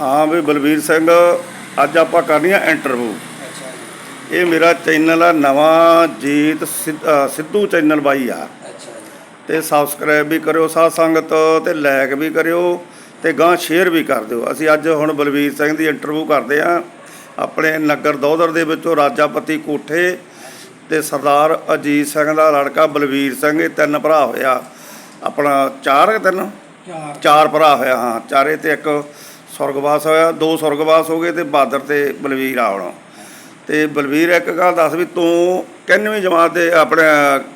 ਹਾਂ ਵੀ ਬਲਵੀਰ ਸਿੰਘ ਅੱਜ ਆਪਾਂ ਕਰਨੀ ਆ ਇੰਟਰਵਿਊ ਇਹ ਮੇਰਾ ਚੈਨਲ ਆ ਨਵਾਂ ਜੀਤ ਸਿੱਧ- ਚੈਨਲ ਬਾਈ ਆ। ਤੇ ਸਬਸਕ੍ਰਾਈਬ ਵੀ ਕਰਿਓ ਸਾਧ ਸੰਗਤ ਤੇ ਲਾਈਕ ਵੀ ਕਰਿਓ ਤੇ ਗਾਂ ਸ਼ੇਅਰ ਵੀ ਕਰ ਦਿਓ। ਅਸੀਂ ਅੱਜ ਹੁਣ ਬਲਵੀਰ ਸਿੰਘ ਦੀ ਇੰਟਰਵਿਊ ਕਰਦੇ ਆ ਆਪਣੇ ਨਗਰ ਦੋਦਰ ਦੇ ਵਿੱਚੋਂ ਰਾਜਾਪਤੀ ਕੋਠੇ ਤੇ ਸਰਦਾਰ ਅਜੀਤ ਸਿੰਘ ਦਾ ਲੜਕਾ ਬਲਵੀਰ ਸਿੰਘ ਇਹ ਤਿੰਨ ਭਰਾ ਹੋਇਆ ਆਪਣਾ ਚਾਰ ਤਿੰਨ? ਚਾਰ। ਚਾਰ ਭਰਾ ਹੋਇਆ ਹਾਂ। ਚਾਰੇ ਤੇ ਇੱਕ ਸੁਰਗਵਾਸ ਹੋਇਆ ਦੋ ਸੁਰਗਵਾਸ ਹੋ ਗਏ ਤੇ ਬਾਦਰ ਤੇ ਬਲਵੀਰ ਆ ਹੁਣ ਤੇ ਬਲਵੀਰ ਇੱਕ ਗੱਲ ਦੱਸ ਵੀ ਤੂੰ ਕਿੰਨਵੀਂ ਜਮਾਤ ਦੇ ਆਪਣੇ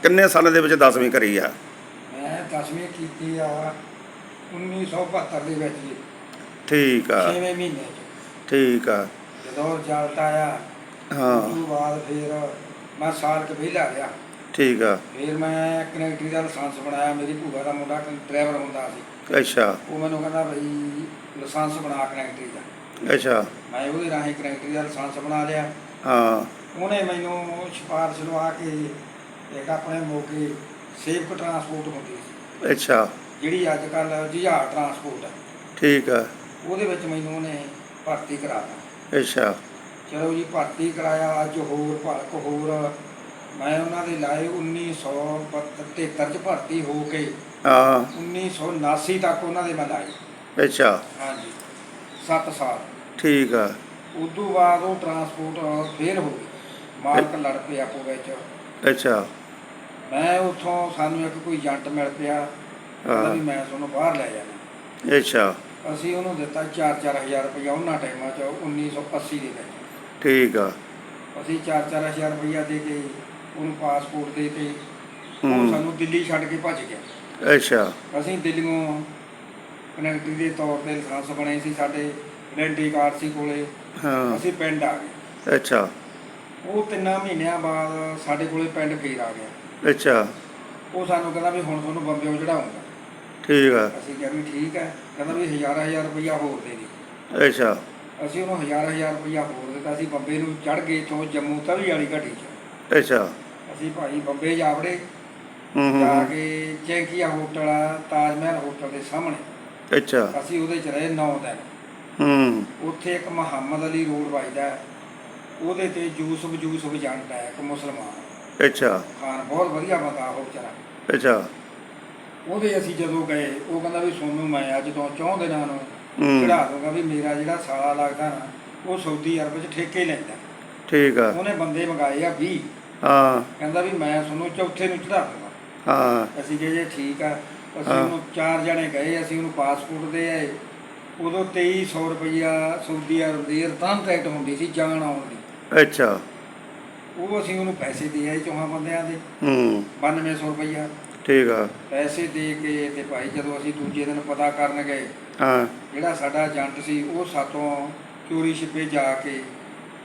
ਕਿੰਨੇ ਸਾਲ ਦੇ ਵਿੱਚ 10ਵੀਂ ਕਰੀ ਆ? ਮੈਂ 10ਵੀਂ ਕੀਤੀ ਆ 1972 ਦੇ ਵਿੱਚ ਜੀ। ਠੀਕ ਆ। 6ਵੇਂ ਮਹੀਨੇ ਚ। ਠੀਕ ਆ। ਜਦੋਂ ਰਿਜ਼ਲਟ ਆਇਆ ਹਾਂ। ਉਸ ਤੋਂ ਬਾਅਦ ਫਿਰ ਮੈਂ ਸਾਲ ਕੁ ਵਿਹਲਾ ਰਿਹਾ। ਠੀਕ ਆ। ਫਿਰ ਮੈਂ ਕਨੈਕਟਰੀ ਦਾ ਲਾਇਸੈਂਸ ਬਣਾਇਆ ਮੇਰੀ ਭੂਆ ਦਾ ਮੁੰਡਾ ਡਰਾਈਵਰ ਹੁੰਦਾ ਸੀ। ਅੱਛਾ। ਉਹ ਮੈਨੂੰ ਕਹਿੰਦਾ ਬਈ ਲਾਇਸੈਂਸ ਬਣਾ ਕਨੈਕਟਰੀ ਦਾ। ਅੱਛਾ। ਮੈਂ ਉਹਦੇ ਰਾਹੀਂ ਕਨੈਕਟਰੀ ਦਾ ਲਾਇਸੈਂਸ ਬਣਾ ਲਿਆ। ਹਾਂ। ਉਹਨੇ ਮੈਨੂੰ ਸਿਫਾਰਸ਼ ਲਵਾ ਕੇ ਇੱਕ ਆਪਣੇ ਮੋਗੇ ਸੇਵਕ ਟਰਾਂਸਪੋਰਟ ਹੁੰਦੀ ਸੀ। ਅੱਛਾ। ਜਿਹੜੀ ਅੱਜ ਕੱਲ ਜਹਾਜ਼ ਟਰਾਂਸਪੋਰਟ ਹੈ ਠੀਕ ਆ। ਉਹਦੇ ਵਿੱਚ ਮੈਨੂੰ ਉਹਨੇ ਭਰਤੀ ਕਰਾਤਾ। ਅੱਛਾ। ਚਲੋ ਜੀ ਭਰਤੀ ਕਰਾਇਆ ਅੱਜ ਹੋਰ ਭਲਕ ਹੋਰ ਮੈਂ ਉਹਨਾਂ ਦੇ ਲਾਏ 1973 ਚ ਭਰਤੀ ਹੋ ਕੇ ਹਾਂ। 1979 ਤੱਕ ਉਹਨਾਂ ਦੇ ਮੈਂ ਲਾਏ। ਅੱਛਾ। ਹਾਂਜੀ। 7 ਸਾਲ। ਠੀਕ ਆ। ਉਦੋਂ ਬਾਅਦ ਉਹ ਟਰਾਂਸਪੋਰਟ ਫੇਲ ਹੋ ਗਈ। ਮਾਲਕ ਲੜ ਪਏ ਆਪੋ ਵਿੱਚ। ਅੱਛਾ। ਮੈਂ ਉੱਥੋਂ ਸਾਨੂੰ ਇੱਕ ਕੋਈ ਏਜੰਟ ਮਿਲ ਪਿਆ। ਕਹਿੰਦਾ ਵੀ ਮੈਂ ਤੁਹਾਨੂੰ ਬਾਹਰ ਲੈ ਜਾਣਾ। ਅੱਛਾ। ਅਸੀਂ ਉਹਨੂੰ ਦਿੱਤਾ 4-4000 ਰੁਪਇਆ ਉਹਨਾਂ ਟਾਈਮਾਂ 'ਚ 1980 ਦੇ ਵਿੱਚ। ਠੀਕ ਆ। ਅਸੀਂ 4-4000 ਰੁਪਇਆ ਦੇ ਕੇ ਉਹਨੂੰ ਪਾਸਪੋਰਟ ਦੇ ਉਹ ਹੂੰ। ਸਾਨੂੰ ਦਿੱਲੀ ਛੱਡ ਕੇ ਭੱਜ ਗਿਆ। ਅੱਛਾ। ਅਸੀਂ ਦਿੱਲੀੋਂ ਕਨੈਕਟਰੀ ਦੇ ਤੌਰ ਤੇ ਲਾਇਸੈਂਸ ਬਣੇ ਸੀ ਸਾਡੇ ਆਇਡੈਂਟੀ ਕਾਰਡ ਸੀ ਕੋਲੇ। ਹਾਂ। ਅਸੀਂ ਪਿੰਡ ਆ ਗਏ। ਅੱਛਾ। ਉਹ ਤਿੰਨਾਂ ਮਹੀਨਿਆਂ ਬਾਅਦ ਸਾਡੇ ਕੋਲੇ ਪਿੰਡ ਫੇਰ ਆ ਗਿਆ। ਅੱਛਾ। ਉਹ ਸਾਨੂੰ ਕਹਿੰਦਾ ਵੀ ਹੁਣ ਤੁਹਾਨੂੰ ਬੰਬਿਓ ਚੜਾਉਂਗਾ ਠੀਕ ਆ। ਅਸੀਂ ਕਿਹਾ ਵੀ ਠੀਕ ਹੈ ਕਹਿੰਦਾ ਵੀ ਹਜ਼ਾਰਾਂ ਹਜ਼ਾਰ ਰੁਪਇਆ ਹੋਰ ਦੇ ਦੇ। ਅੱਛਾ। ਅਸੀਂ ਉਹਨੂੰ ਹਜ਼ਾਰ ਹਜ਼ਾਰ ਰੁਪਇਆ ਹੋਰ ਦਿੱਤਾ। ਅਸੀਂ ਬੰਬੇ ਨੂੰ ਚੜ ਗਏ ਤੋਂ ਜੰਮੂ ਤਵੀ ਵਾਲੀ ਘਾਟੀ 'ਚ। ਅੱਛਾ। ਅਸੀਂ ਭਾਈ ਬੰਬੇ ਜਾ ਵੜੇ ਹੂੰ ਜਾ ਹੂੰ। ਕੇ ਚੈਂਕੀਆ ਹੋਟਲ ਆ ਤਾਜ ਮਹਿਲ ਹੋਟਲ ਦੇ ਸਾਹਮਣੇ। ਅੱਛਾ। ਅਸੀਂ ਉਹਦੇ 'ਚ ਰਹੇ 9 ਦਿਨ। ਹੂੰ। ਉੱਥੇ ਇੱਕ ਮੁਹੰਮਦ ਅਲੀ ਰੋਡ ਵੱਜਦਾ। ਹੈ। ਉਹਦੇ ਤੇ ਯੂਸਫ ਯੂਸਫ ਜੰਟ ਹੈ ਇੱਕ ਮੁਸਲਮਾਨ। ਅੱਛਾ। ਖਾਨ ਬਹੁਤ ਵਧੀਆ ਬੰਦਾ ਉਹ ਵਿਚਾਰਾ। ਅੱਛਾ। ਉਹਦੇ ਅਸੀਂ ਜਦੋਂ ਗਏ ਉਹ ਕਹਿੰਦਾ ਵੀ ਸੋਨੂੰ ਮੈਂ ਅੱਜ ਤੋਂ ਚੌਂ ਦਿਨਾਂ ਨੂੰ ਹੂੰ। ਚੜਾ ਦੂੰਗਾ ਵੀ ਮੇਰਾ ਜਿਹੜਾ ਸਾਲਾ ਲੱਗਦਾ ਨਾ ਉਹ ਸਾਊਦੀ ਅਰਬ 'ਚ ਠੇਕੇ ਲੈਂਦਾ। ਠੀਕ ਆ। ਉਹਨੇ ਬੰਦੇ ਮੰਗਾਏ ਆ 20 ਹਾਂ। ਕਹਿੰਦਾ ਵੀ ਮੈਂ ਤੁਹਾਨੂੰ ਚੌਥੇ ਨੂੰ ਚੜਾ ਦੂੰਗਾ ਹਾਂ। ਅਸੀਂ ਕਿਹਾ ਜੇ ਠੀਕ ਆ ਅਸੀਂ। ਉਹਨੂੰ ਚਾਰ ਜਣੇ ਗਏ ਅਸੀਂ ਉਹਨੂੰ ਪਾਸਪੋਰਟ ਦੇ ਆਏ। ਉਦੋਂ 2300 ਰੁਪਈਆ ਸਾਊਦੀ ਅਰਬ ਦੀ ਰਤਨ ਟਿਕਟ ਹੁੰਦੀ ਸੀ ਜਾਣ ਆਉਣ ਦੀ। ਅੱਛਾ। ਉਹ ਅਸੀਂ ਉਹਨੂੰ ਪੈਸੇ ਦੇ ਆਏ ਚੌਹਾਂ ਬੰਦਿਆਂ ਦੇ। ਹੂੰ। 9200 ਰੁਪਈਆ। ਠੀਕ ਆ। ਪੈਸੇ ਦੇ ਕੇ ਤੇ ਭਾਈ ਜਦੋਂ ਅਸੀਂ ਦੂਜੇ ਦਿਨ ਪਤਾ ਕਰਨ ਗਏ ਹਾਂ। ਜਿਹੜਾ ਸਾਡਾ ਏਜੰਟ ਸੀ ਉਹ ਸਾਤੋਂ ਚੋਰੀ ਛਿਪੇ ਜਾ ਕੇ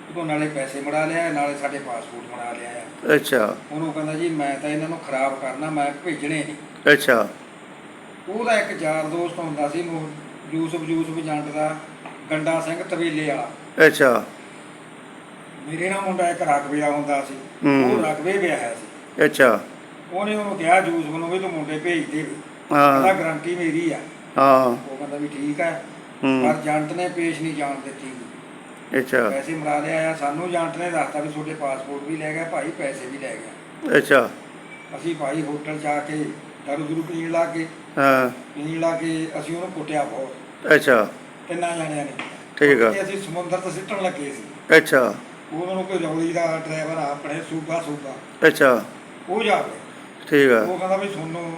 ਉਹਤੋਂ ਨਾਲੇ ਪੈਸੇ ਮੜਾ ਲਿਆ ਨਾਲੇ ਸਾਡੇ ਪਾਸਪੋਰਟ ਮੜਾ ਲਿਆ ਅੱਛਾ। ਉਹਨੂੰ ਕਹਿੰਦਾ ਜੀ ਮੈਂ ਤਾਂ ਇਹਨਾਂ ਨੂੰ ਖਰਾਬ ਕਰਨਾ ਮੈਂ ਭੇਜਣੇ ਨਹੀਂ। ਅੱਛਾ। ਉਹਦਾ ਇੱਕ ਯਾਰ ਦੋਸਤ ਹੁੰਦਾ ਸੀ ਮੋ- ਯੂਸਫ ਯੂਸਫ ਜੰਟ ਦਾ ਗੰਡਾ ਸਿੰਘ ਤਵੇਲੇ ਵਾਲਾ। ਅੱਛਾ। ਮੇਰੇ ਨਾਲ ਮੁੰਡਾ ਇੱਕ ਰਕਬੇ ਦਾ ਹੁੰਦਾ ਸੀ। ਹੂੰ। ਉਹ ਰਕਬੇ ਵਿਆਹਿਆ ਸੀ। ਅੱਛਾ। ਉਹਨੇ ਉਹਨੂੰ ਕਿਹਾ ਯੂਸਫ ਨੂੰ ਵੀ ਤੂੰ ਮੁੰਡੇ ਭੇਜ ਦੇ। ਕਹਿੰਦਾ ਹਾਂ ਗਰੰਟੀ ਮੇਰੀ ਆ। ਹਾਂ। ਉਹ ਕਹਿੰਦਾ ਵੀ ਠੀਕ ਹੈ ਹੂੰ। ਪਰ ਜੰਟ ਨੇ ਪੇਸ਼ ਨਹੀਂ ਜਾਣ ਦਿੱਤੀ। ਅੱਛਾ। ਪੈਸੇ ਮਰਾ ਲਿਆ ਆ ਸਾਨੂੰ ਏਜੰਟ ਨੇ ਦੱਸਤਾ ਵੀ ਤੁਹਾਡੇ ਪਾਸਪੋਰਟ ਵੀ ਲੈ ਗਿਆ ਭਾਈ ਪੈਸੇ ਵੀ ਲੈ ਗਿਆ। ਅੱਛਾ। ਅਸੀਂ ਭਾਈ ਹੋਟਲ ਜਾ ਕੇ ਦਾਰੂ ਦਰੂ ਪੀਣ ਲੱਗ ਗਏ। ਹਾਂ। ਪੀਣ ਲੱਗ ਕੇ ਅਸੀਂ ਉਹਨੂੰ ਕੁੱਟਿਆ ਬਹੁਤ। ਅੱਛਾ। ਤਿੰਨਾਂ ਜਣਿਆਂ ਨੇ। ਠੀਕ ਆ। ਤੇ ਅਸੀਂ ਸਮੁੰਦਰ ਤੋਂ ਸਿੱਟਣ ਲੱਗੇ ਸੀ। ਅੱਛਾ। ਉਹਨਾਂ ਕੋਈ ਰੌਲੀ ਦਾ ਡਰਾਈਵਰ ਆਪਣੇ ਸੂਬਾ ਸੂਬਾ ਅੱਛਾ। ਉਹ ਜਾ ਕੇ ਠੀਕ ਆ। ਉਹ ਕਹਿੰਦਾ ਵੀ ਤੁਹਾਨੂੰ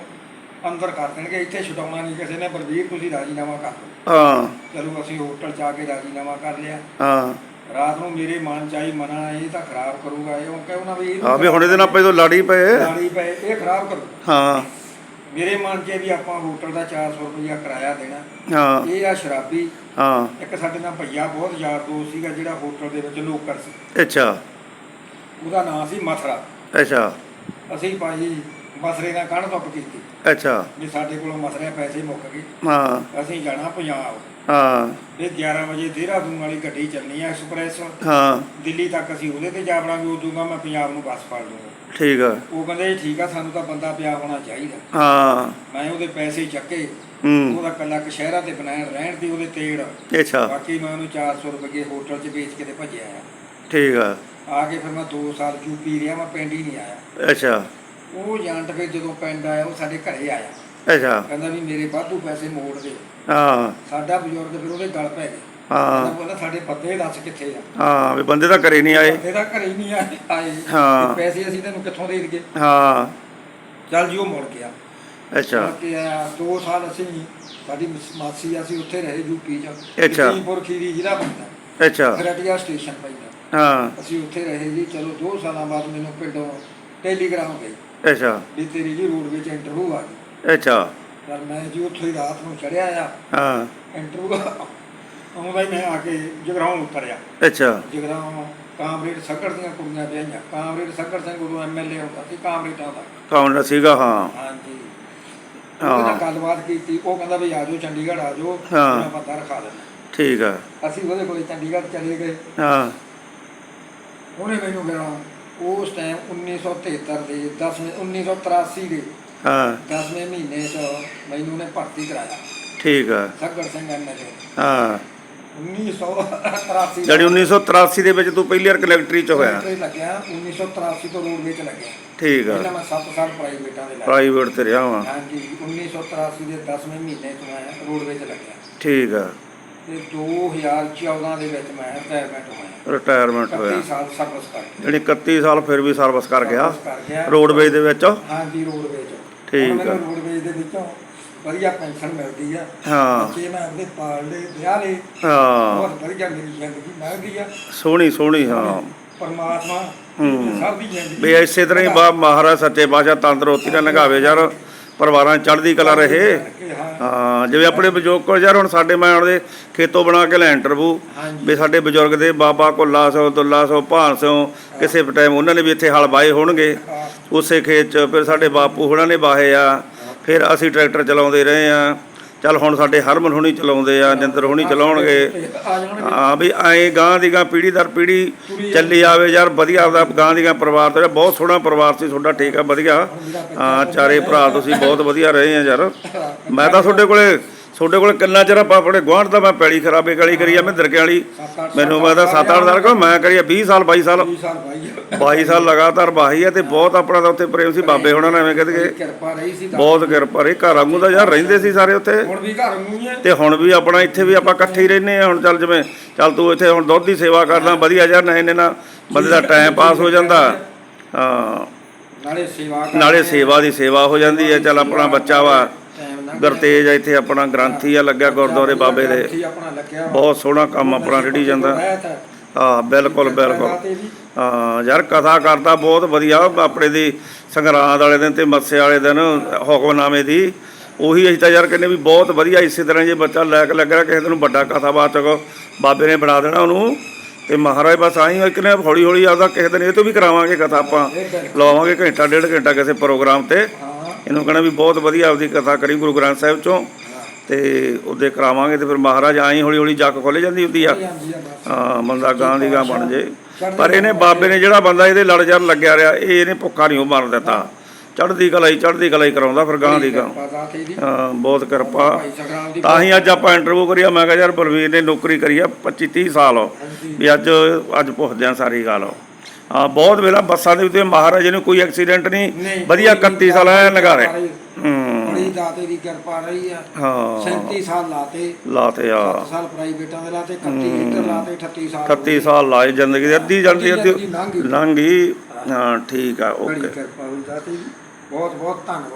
ਅੰਦਰ ਕਰ ਦੇਣਗੇ ਇੱਥੇ ਛਡਾਉਣਾ ਨਹੀਂ ਕਿਸੇ ਨੇ। ਬਲਵੀਰ ਤੁਸੀਂ ਰਾਜੀਨਾਮਾ ਕਰ ਦਿਓ। ਹਾਂ। ਚਲੋ ਅਸੀਂ ਹੋਟਲ ਜਾ ਕੇ ਰਾਜੀਨਾਮਾ ਕਰ ਲਿਆ। ਹਾਂ। ਰਾਤ ਨੂੰ ਮੇਰੇ ਮਨ ਚ ਆਈ ਮਨਾ ਇਹ ਤਾਂ ਖਰਾਬ ਕਰੂਗਾ ਇਹ ਉਹ ਕਹਿੰਦਾ ਵੀ ਆ ਵੀ ਹੁਣ ਇਹਦੇ ਨਾਲ ਆਪਾਂ ਜਦੋਂ ਲੜੀ ਪਏ। ਲਾੜੀ ਪਏ ਇਹ ਖਰਾਬ ਕਰੂ। ਹਾਂ। ਮੇਰੇ ਮਨ 'ਚ ਵੀ ਆਪਾਂ ਹੋਟਲ ਦਾ 400 ਰੁਪਇਆ ਕਿਰਾਇਆ ਦੇਣਾ। ਹਾਂ। ਇਹ ਆ ਸ਼ਰਾਬੀ। ਹਾਂ। ਇੱਕ ਸਾਡੇ ਨਾਲ ਭਈਆ ਬਹੁਤ ਯਾਰ ਦੋਸਤ ਸੀਗਾ ਜਿਹੜਾ ਹੋਟਲ ਦੇ ਵਿੱਚ ਨੌਕਰ ਸੀ। ਅੱਛਾ। ਉਹਦਾ ਨਾਮ ਸੀ ਮਥਰਾ। ਅੱਛਾ। ਅਸੀਂ ਭਾਈ ਮਸਰੇ ਦਾ ਕੱਢ ਧੁੱਪ ਕੀਤੀ? ਅੱਛਾ। ਵੀ ਸਾਡੇ ਕੋਲੋਂ ਮਸਰੇ ਪੈਸੇ ਮੁੱਕ ਗਏ ਹਾਂ। ਅਸੀਂ ਜਾਣਾ ਪੰਜਾਬ। ਹਾਂ। ਇਹ 11 ਵਜੇ ਦੇਹਰਾਦੂਨ ਵਾਲੀ ਗੱਡੀ ਚੱਲਣੀ ਆ ਐਕਸਪ੍ਰੈਸ। ਹਾਂ। ਦਿੱਲੀ ਤੱਕ ਅਸੀਂ ਉਹਦੇ ਤੇ ਜਾ ਵੜਾਂਗੇ ਉਦੋਂ ਮੈਂ ਪੰਜਾਬ ਨੂੰ ਬੱਸ ਫੜ ਲੂੰਗਾ। ਠੀਕ ਆ। ਉਹ ਕਹਿੰਦੇ ਠੀਕ ਆ ਸਾਨੂੰ ਤਾਂ ਬੰਦਾ ਪਿਆ ਹੋਣਾ ਚਾਹੀਦਾ। ਹਾਂ। ਮੈਂ ਉਹਦੇ ਪੈਸੇ ਚੱਕੇ। ਹੂੰ। ਉਹਦਾ ਕੱਲਾ ਕਸ਼ਹਿਰਾ ਤੇ ਬਣਾਇਆ ਰਹਿਣ ਦੀ ਉਹਦੇ ਤੇੜ। ਅੱਛਾ। ਬਾਕੀ ਮੈਂ ਉਹਨੂੰ 400 ਰੁਪਏ ਹੋਟਲ 'ਚ ਵੇਚ ਕੇ ਤੇ ਭੱਜਿਆ ਆ। ਠੀਕ ਆ। ਆ ਕੇ ਫਿਰ ਮੈਂ 2 ਸਾਲ ਯੂਪੀ ਰਿਹਾ ਮੈਂ ਪਿੰਡ ਹੀ ਨਹੀਂ ਆਇਆ। ਅੱਛਾ। ਉਹ ਏਜੰਟ ਫਿਰ ਜਦੋਂ ਪਿੰਡ ਆਇਆ ਉਹ ਸਾਡੇ ਘਰੇ ਆਇਆ। ਅੱਛਾ। ਕਹਿੰਦਾ ਵੀ ਮੇਰੇ ਵਾਧੂ ਪੈਸੇ ਮੋੜ ਦੇ। ਹਾਂ। ਸਾਡਾ ਬਜ਼ੁਰਗ ਫਿਰ ਉਹਦੇ ਗਲ ਪੈ ਗਏ। ਹਾਂ। ਕਹਿੰਦਾ ਸਾਡੇ ਪੱਤੇ ਦੱਸ ਕਿੱਥੇ ਆ? ਹਾਂ ਵੀ ਬੰਦੇ ਤਾਂ ਘਰੇ ਨਹੀਂ ਆਏ। ਪੱਤੇ ਤਾਂ ਘਰੇ ਹੀ ਨਹੀਂ ਆਏ। ਆਏ। ਹਾਂ। ਪੈਸੇ ਅਸੀਂ ਤੈਨੂੰ ਕਿੱਥੋਂ ਦੇ ਦਈਏ? ਹਾਂ। ਚੱਲ ਜੀ ਉਹ ਮੁੜ ਗਿਆ। ਅੱਛਾ। ਮੁੜ ਕੇ ਆਇਆ। 2 ਸਾਲ ਅਸੀਂ ਸਾਡੀ ਮਸ- ਮਾਸੀ ਆ, ਅਸੀਂ ਉੱਥੇ ਰਹੇ ਯੂਪੀ ਚ। ਅੱਛਾ। ਲਖੀਮਪੁਰ ਖੀਰੀ ਜ਼ਿਲ੍ਹਾ ਪੈਂਦਾ ਅੱਛਾ। ਖਰਟੀਆ ਸਟੇਸ਼ਨ ਪੈਂਦਾ। ਹਾਂ। ਅਸੀਂ ਉੱਥੇ ਰਹੇ ਜੀ। ਚਲੋ 2 ਸਾਲਾਂ ਬਾਅਦ ਮੈਨੂੰ ਪਿੰਡੋਂ ਟੈਲੀਗ੍ਰਾਮ ਗਈ ਅੱਛਾ। ਵੀ ਤੇਰੀ ਜੀ ਰੋਡ ਵਿੱਚ ਇੰਟਰਵਿਊ ਆ ਗਈ। ਅੱਛਾ। ਪਰ ਮੈਂ ਜੀ ਉੱਥੋਂ ਹੀ ਰਾਤ ਨੂੰ ਚੜਿਆ ਆ। ਹਾਂ। ਇੰਟਰਵਿਊ ਆਉਂਦਾ ਹੀ ਮੈਂ ਆ ਕੇ ਜਗਰਾਉਂ ਉਤਰਿਆ। ਅੱਛਾ। ਜਗਰਾਉਂ ਕਾਮਰੇਡ ਸੱਕੜ ਦੀਆਂ ਕੁੜੀਆਂ ਵਿਆਹੀਆਂ। ਕਾਮਰੇਡ ਸੱਕੜ ਸਿੰਘ ਉਦੋਂ ਐਮਐਲਏ ਹੁੰਦਾ ਸੀ ਕਾਮਰੇਡਾਂ ਦਾ। ਕੌਣ ਸੀਗਾ ਹਾਂ। ਹਾਂਜੀ। ਹਾਂ। ਉਹਦੇ ਨਾਲ ਗੱਲਬਾਤ ਕੀਤੀ। ਉਹ ਕਹਿੰਦਾ ਵੀ ਆ ਜਾਓ ਚੰਡੀਗੜ੍ਹ ਆ ਜਾਓ। ਹਾਂ। ਮੈਂ ਬੰਦਾ ਰਖਾ ਦੇਣਾ ਠੀਕ ਆ। ਅਸੀਂ ਉਹਦੇ ਕੋਲੇ ਚੰਡੀਗੜ੍ਹ ਚਲੇ ਗਏ। ਹਾਂ। ਉਹਨੇ ਮੈਨੂੰ ਕਿਹਾ ਉਸ ਟਾਈਮ 1973 ਦੇ 10ਵੇਂ 1983 ਦੇ ਹਾਂ। 10ਵੇਂ ਮਹੀਨੇ 'ਚ ਮੈਨੂੰ ਉਹਨੇ ਭਰਤੀ ਕਰਾਇਆ। ਠੀਕ ਆ। ਸੱਗੜ ਸਿੰਘ ਐਮਐਲਏ ਹਾਂ। 1983 ਜਿਹੜੀ 1983 ਦੇ ਵਿੱਚ ਤੂੰ ਪਹਿਲੀ ਵਾਰ ਕਲੈਕਟਰੀ ਚ ਹੋਇਆ। ਸੈਕਟਰੀ ਲੱਗਿਆ 1983 ਤੋਂ ਰੋਡਵੇਜ਼ ਚ ਲੱਗਿਆ। ਠੀਕ ਆ। ਪਹਿਲਾਂ ਮੈਂ 7 ਸਾਲ ਪ੍ਰਾਈਵੇਟਾਂ ਦੇ ਲਾਇਆ ਪ੍ਰਾਈਵੇਟ ਤੇ ਰਿਹਾ ਵਾਂ। ਹਾਂਜੀ 1983 ਦੇ 10ਵੇਂ ਮਹੀਨੇ ਤੋਂ ਮੈਂ ਰੋਡਵੇਜ਼ ਚ ਲੱਗਿਆ। ਠੀਕ ਆ। ਤੇ 2014 ਦੇ ਵਿੱਚ ਮੈਂ ਰਿਟਾਇਰਮੈਂਟ ਹੋਇਆ। ਰਿਟਾਇਰਮੈਂਟ 31 ਹੋਇਆ ਸਾਲ ਸਰਵਿਸ ਕਰਕੇ ਜਿਹੜੀ 31 ਸਾਲ ਫਿਰ ਵੀ ਸਰਵਿਸ ਕਰ ਗਿਆ। ਸਰਵਿਸ ਕਰ ਗਿਆ। ਰੋਡਵੇਜ ਦੇ ਵਿੱਚ? ਹਾਂਜੀ ਰੋਡਵੇਜ਼ ਠੀਕ ਆ। ਰੋਡਵੇਜ਼ ਦੇ ਵਿੱਚੋਂ ਵਧੀਆ ਪੈਨਸ਼ਨ ਮਿਲਦੀ ਆ। ਹਾਂ। ਬੱਚੇ ਮੈਂ ਆਪਦੇ ਪਾਲ ਲਏ ਵਿਆਹ ਲਏ। ਹਾਂ। ਬਹੁਤ ਵਧੀਆ ਮੇਰੀ ਜ਼ਿੰਦਗੀ ਲੰਘਦੀ ਆ। ਸੋਹਣੀ ਸੋਹਣੀ ਹਾਂ। ਪਰਮਾਤਮਾ ਹੂੰ। ਸਭ ਦੀ ਜ਼ਿੰਦਗੀ ਵੀ ਇਸੇ ਤਰ੍ਹਾਂ ਹੀ ਬਾ ਮਹਾਰਾਜ ਸੱਚੇ ਪਾਤਸ਼ਾਹ ਤੰਦਰੁਸਤੀ ਨਾਲ ਲੰਘਾਵੇ ਯਾਰ। ਪਰਿਵਾਰਾਂ ਚੜ੍ਹਦੀ ਕਲਾ ਰਹੇ। ਹਾਂ। ਜਿਵੇਂ ਆਪਣੇ ਬਜ਼ੁਰਗ ਕੋਲ ਯਾਰ ਹੁਣ ਸਾਡੇ ਮੈਂ ਉਹਦੇ ਖੇਤੋਂ ਬਣਾ ਕੇ ਲੈ ਇੰਟਰਵਿਊ ਵੀ ਸਾਡੇ ਬਜ਼ੁਰਗ ਦੇ ਬਾਬਾ ਕੋਲਾ ਸੋ ਦੁੱਲਾ ਸੋ ਭਾਨ ਸੋ ਕਿਸੇ ਟਾਈਮ ਉਹਨਾਂ ਨੇ ਵੀ ਇੱਥੇ ਹਲ ਵਾਏ ਹੋਣਗੇ। ਉਸੇ ਖੇਤ 'ਚ ਫਿਰ ਸਾਡੇ ਬਾਪੂ ਹੋਣਾ ਨੇ ਵਾਹੇ ਆ। ਫਿਰ ਅਸੀਂ ਟਰੈਕਟਰ ਚਲਾਉਂਦੇ ਰਹੇ ਆ ਚੱਲ ਹੁਣ ਸਾਡੇ ਹਰਮਨ ਹੁਣੀ ਚਲਾਉਂਦੇ ਆ ਨਿੰਦਰ ਹੁਣੀ ਚਲਾਉਣਗੇ। ਹਾਂ ਵੀ ਐਂ ਗਾਂ ਦੀ ਗਾਂ ਪੀੜੀ ਦਰ ਪੀੜੀ ਚੱਲੀ ਆਵੇ ਯਾਰ, ਵਧੀਆ ਆਪਦਾ ਗਾਂ ਦੀ ਗਾਂ ਪਰਿਵਾਰ ਤੇ ਬਹੁਤ ਸੋਹਣਾ ਪਰਿਵਾਰ ਸੀ, ਤੁਹਾਡਾ ਠੀਕ ਆ, ਵਧੀਆ। ਹਾਂ, ਚਾਰੇ ਭਰਾ ਤੁਸੀਂ ਬਹੁਤ ਵਧੀਆ ਰਹੇ ਆ ਯਾਰ। ਮੈਂ ਤਾਂ ਤੁਹਾਡੇ ਕੋਲੇ ਤੁਹਾਡੇ ਕੋਲੇ ਕਿੰਨਾ ਚਿਰ ਆਪਾਂ ਆਪਣੇ ਗੁਆਂਢ ਦਾ ਮੈਂ ਪੈਲੀ ਖਰਾਬੇ ਗਲੀ ਕਰੀ ਆ ਮਹਿੰਦਰ ਵਾਲੀ ਮੈਨੂੰ ਮੈਂ ਤਾਂ 7-8 ਸਾਲ ਕੋ ਮੈਂ ਕਰੀ ਆ 20 ਸਾਲ 22 ਸਾਲ। 20 ਸਾਲ ਭਾਈ 22 ਸਾਲ ਲਗਾਤਾਰ ਬਾਹੀ ਆ ਤੇ ਬਹੁਤ ਆਪਣਾ ਤਾਂ ਉੱਥੇ ਪ੍ਰੇਮ ਸੀ ਬਾਬੇ ਹੋਣਾ ਨੇ ਐਵੇਂ ਕਹਿੰਦੇ ਕਿਰਪਾ ਰਹੀ ਸੀ ਬਹੁਤ ਕਿਰਪਾ ਰਹੀ ਘਰ ਵਾਂਗੂ ਤਾਂ ਯਾਰ ਰਹਿੰਦੇ ਸੀ ਸਾਰੇ ਉੱਥੇ। ਹੁਣ ਵੀ ਘਰ ਨੂੰ ਹੀ ਤੇ ਹੁਣ ਵੀ ਆਪਣਾ ਇੱਥੇ ਵੀ ਆਪਾਂ ਇਕੱਠੇ ਹੀ ਰਹਿੰਦੇ ਆ ਹੁਣ ਚੱਲ ਜਿਵੇਂ ਚੱਲ ਤੂੰ ਇੱਥੇ ਹੁਣ ਦੁੱਧ ਦੀ ਸੇਵਾ ਕਰਦਾ ਵਧੀਆ ਯਾਰ ਨਹੀਂ ਇਹਨੇ ਨਾਲ ਬੰਦੇ ਦਾ ਟਾਈਮ ਪਾਸ ਹੋ ਜਾਂਦਾ। ਹਾਂ। ਨਾਲੇ ਸੇਵਾ ਨਾਲੇ ਸੇਵਾ ਦੀ ਸੇਵਾ ਹੋ ਜਾਂਦੀ ਹੈ ਚੱਲ ਆਪਣਾ ਬੱਚਾ ਵਾ। ਗੁਰਤੇਜ ਇੱਥੇ ਆਪਣਾ ਗ੍ਰੰਥੀ ਆ ਲੱਗਿਆ ਗੁਰਦੁਆਰੇ ਬਾਬੇ ਦੇ। ਬਹੁਤ ਸੋਹਣਾ ਕੰਮ ਆਪਣਾ ਰੜੀ ਜਾਂਦਾ। ਹੈ। ਬਿਲਕੁਲ ਬਿਲਕੁਲ। ਹਾਂ ਯਾਰ ਕਥਾ ਕਰਦਾ ਬਹੁਤ ਵਧੀਆ ਆਪਣੇ ਦੀ ਸੰਗਰਾਂਦ ਵਾਲੇ ਦਿਨ ਤੇ ਮੱਸੇ ਵਾਲੇ ਦਿਨ ਹੁਕਮਨਾਮੇ ਦੀ। ਉਹੀ ਅਸੀਂ ਤਾਂ ਯਾਰ ਕਹਿੰਦੇ ਵੀ ਬਹੁਤ ਵਧੀਆ ਇਸੇ ਤਰ੍ਹਾਂ ਜੇ ਬੱਚਾ ਲੈਕ ਲੱਗ ਰਿਹਾ ਕਿਸੇ ਨੂੰ ਵੱਡਾ ਕਥਾਵਾਚਕ ਬਾਬੇ ਨੇ ਬਣਾ ਦੇਣਾ ਉਹਨੂੰ। ਤੇ ਮਹਾਰਾਜ ਬਸ ਆਈ ਇੱਕ ਨੇ ਹੌਲੀ ਹੌਲੀ ਆਪਦਾ ਕਿਸੇ ਦਿਨ ਇਹ ਤੋਂ ਵੀ ਕਰਾਵਾਂਗੇ ਕਥਾ ਆਪਾਂ। ਲਾਵਾਂਗੇ ਘੰਟਾ ਡੇਢ ਘੰਟਾ ਕਿਸੇ ਪ੍ਰੋਗਰਾਮ ਤੇ। ਇਹਨੂੰ ਕਹਿਣਾ ਵੀ ਬਹੁਤ ਵਧੀਆ ਆਪਦੀ ਕਥਾ ਕਰੀ ਗੁਰੂ ਗ੍ਰੰਥ ਸਾਹਿਬ ਚੋਂ। ਤੇ ਉਹਦੇ ਕਰਾਵਾਂਗੇ ਤੇ ਫਿਰ ਮਹਾਰਾਜ ਆਈ ਹੌਲੀ ਹੌਲੀ ਜੱਕ ਖੋਲੇ ਜਾਂਦੀ ਹੁੰਦੀ ਆ। ਹਾਂ, ਬੰਦਾ ਗਾਂ ਦੀ ਗਾਂ ਬਣ ਜੇ। ਪਰ ਇਹਨੇ ਬਾਬੇ ਨੇ ਜਿਹੜਾ ਬੰਦਾ ਇਹਦੇ ਲੜ ਜਰ ਲੱਗਿਆ ਰਿਹਾ, ਇਹ ਇਹਨੇ ਭੁੱਖਾ ਨਹੀਂ ਉਹ ਮਾਰ ਦਿੱਤਾ। ਚੜ੍ਹਦੀ ਕਲਾਈ ਚੜ੍ਹਦੀ ਕਲਾਈ ਕਰਾਉਂਦਾ ਫਿਰ ਗਾਂ ਦੀ ਗਾਂ। ਹਾਂ, ਬਹੁਤ ਕਿਰਪਾ। ਤਾਂ ਹੀ ਅੱਜ ਆਪਾਂ ਇੰਟਰਵਿਊ ਕਰੀਆ ਮੈਂ ਕਿਹਾ ਯਾਰ ਬਲਵੀਰ ਨੇ ਨੌਕਰੀ ਕਰੀ ਆ 25 30 ਸਾਲ। ਵੀ ਅੱਜ ਅੱਜ ਪੁੱਛਦੇ ਆ ਸਾਰੀ ਗੱਲ। ਹਾਂ ਬਹੁਤ ਵੇਲਾ ਬੱਸਾਂ ਦੇ ਉੱਤੇ ਮਹਾਰਾਜੇ ਨੂੰ ਕੋਈ ਐਕਸੀਡੈਂਟ ਨਹੀਂ। ਵਧੀਆ ਕੋਈ 31 ਸਾਲ ਐ ਲਗਾ ਰਹੇ ਬੜੀ ਦਾਤੇ ਦੀ ਕਿਰਪਾ ਰਹੀ ਆ ਹਾਂ। 37 ਸਾਲ ਲਾਤੇ। ਲਾਤੇ ਆ 7 ਸਾਲ ਪ੍ਰਾਈਵੇਟਾਂ ਦੇ ਲਾਤੇ 31 ਲੀਟਰ ਲਾਤੇ 38 ਸਾਲ 31 ਸਾਲ ਲਾਏ ਜ਼ਿੰਦਗੀ ਦੀ ਅੱਧੀ ਜਾਂਦੀ ਅੱਧੀ ਲੰਘ ਗਈ। ਹਾਂ ਠੀਕ ਆ ਬੜੀ ਓਕੇ। ਕਿਰਪਾ ਹੋਈ ਦਾਤੇ ਬਹੁਤ ਬਹੁਤ ਧੰਨਵਾਦ।